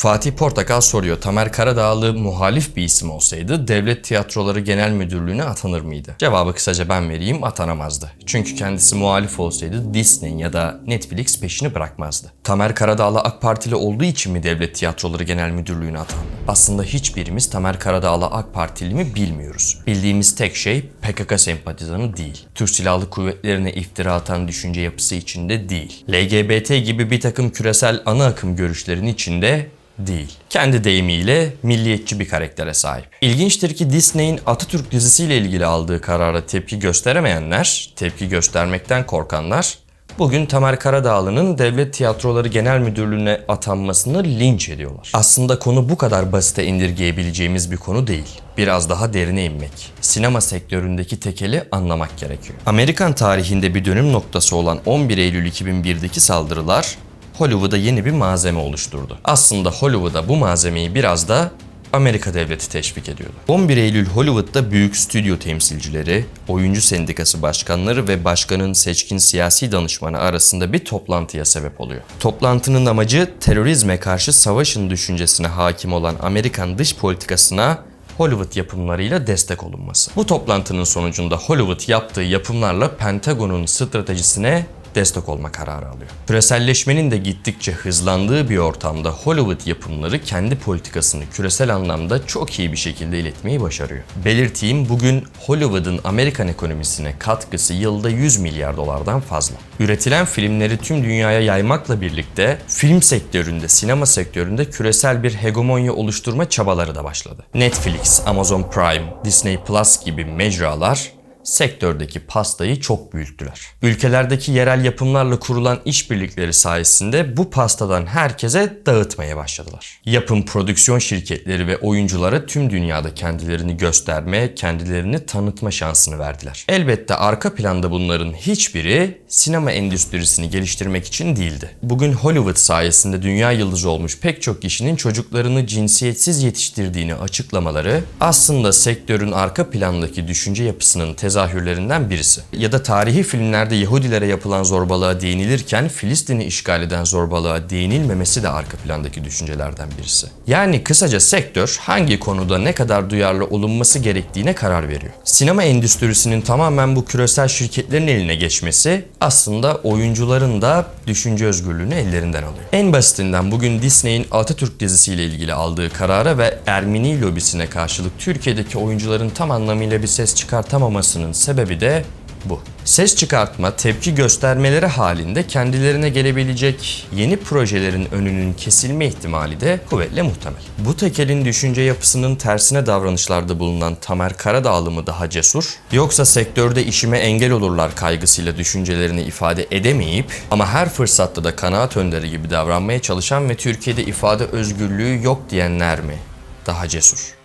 Fatih Portakal soruyor. Tamer Karadağlı muhalif bir isim olsaydı Devlet Tiyatroları Genel Müdürlüğü'ne atanır mıydı? Cevabı kısaca ben vereyim atanamazdı. Çünkü kendisi muhalif olsaydı Disney ya da Netflix peşini bırakmazdı. Tamer Karadağlı AK Partili olduğu için mi Devlet Tiyatroları Genel Müdürlüğü'ne atandı? Aslında hiçbirimiz Tamer Karadağlı AK Partili mi bilmiyoruz. Bildiğimiz tek şey PKK sempatizanı değil. Türk Silahlı Kuvvetlerine iftira atan düşünce yapısı içinde değil. LGBT gibi bir takım küresel ana akım görüşlerinin içinde değil. Kendi deyimiyle milliyetçi bir karaktere sahip. İlginçtir ki Disney'in Atatürk dizisiyle ilgili aldığı karara tepki gösteremeyenler, tepki göstermekten korkanlar bugün Tamer Karadağlı'nın Devlet Tiyatroları Genel Müdürlüğü'ne atanmasını linç ediyorlar. Aslında konu bu kadar basite indirgeyebileceğimiz bir konu değil. Biraz daha derine inmek. Sinema sektöründeki tekeli anlamak gerekiyor. Amerikan tarihinde bir dönüm noktası olan 11 Eylül 2001'deki saldırılar Hollywood'a yeni bir malzeme oluşturdu. Aslında Hollywood'a bu malzemeyi biraz da Amerika devleti teşvik ediyordu. 11 Eylül Hollywood'da büyük stüdyo temsilcileri, oyuncu sendikası başkanları ve başkanın seçkin siyasi danışmanı arasında bir toplantıya sebep oluyor. Toplantının amacı terörizme karşı savaşın düşüncesine hakim olan Amerikan dış politikasına Hollywood yapımlarıyla destek olunması. Bu toplantının sonucunda Hollywood yaptığı yapımlarla Pentagon'un stratejisine destek olma kararı alıyor. Küreselleşmenin de gittikçe hızlandığı bir ortamda Hollywood yapımları kendi politikasını küresel anlamda çok iyi bir şekilde iletmeyi başarıyor. Belirteyim bugün Hollywood'un Amerikan ekonomisine katkısı yılda 100 milyar dolardan fazla. Üretilen filmleri tüm dünyaya yaymakla birlikte film sektöründe, sinema sektöründe küresel bir hegemonya oluşturma çabaları da başladı. Netflix, Amazon Prime, Disney Plus gibi mecralar sektördeki pastayı çok büyüttüler. Ülkelerdeki yerel yapımlarla kurulan işbirlikleri sayesinde bu pastadan herkese dağıtmaya başladılar. Yapım prodüksiyon şirketleri ve oyunculara tüm dünyada kendilerini gösterme, kendilerini tanıtma şansını verdiler. Elbette arka planda bunların hiçbiri sinema endüstrisini geliştirmek için değildi. Bugün Hollywood sayesinde dünya yıldızı olmuş pek çok kişinin çocuklarını cinsiyetsiz yetiştirdiğini açıklamaları aslında sektörün arka plandaki düşünce yapısının tezahürlerinden birisi. Ya da tarihi filmlerde Yahudilere yapılan zorbalığa değinilirken Filistin'i işgal eden zorbalığa değinilmemesi de arka plandaki düşüncelerden birisi. Yani kısaca sektör hangi konuda ne kadar duyarlı olunması gerektiğine karar veriyor. Sinema endüstrisinin tamamen bu küresel şirketlerin eline geçmesi aslında oyuncuların da düşünce özgürlüğünü ellerinden alıyor. En basitinden bugün Disney'in Atatürk dizisiyle ilgili aldığı karara ve Ermeni lobisine karşılık Türkiye'deki oyuncuların tam anlamıyla bir ses çıkartamamasının sebebi de bu. Ses çıkartma, tepki göstermeleri halinde kendilerine gelebilecek yeni projelerin önünün kesilme ihtimali de kuvvetle muhtemel. Bu tekelin düşünce yapısının tersine davranışlarda bulunan Tamer Karadağlı mı daha cesur, yoksa sektörde işime engel olurlar kaygısıyla düşüncelerini ifade edemeyip ama her fırsatta da kanaat önderi gibi davranmaya çalışan ve Türkiye'de ifade özgürlüğü yok diyenler mi daha cesur?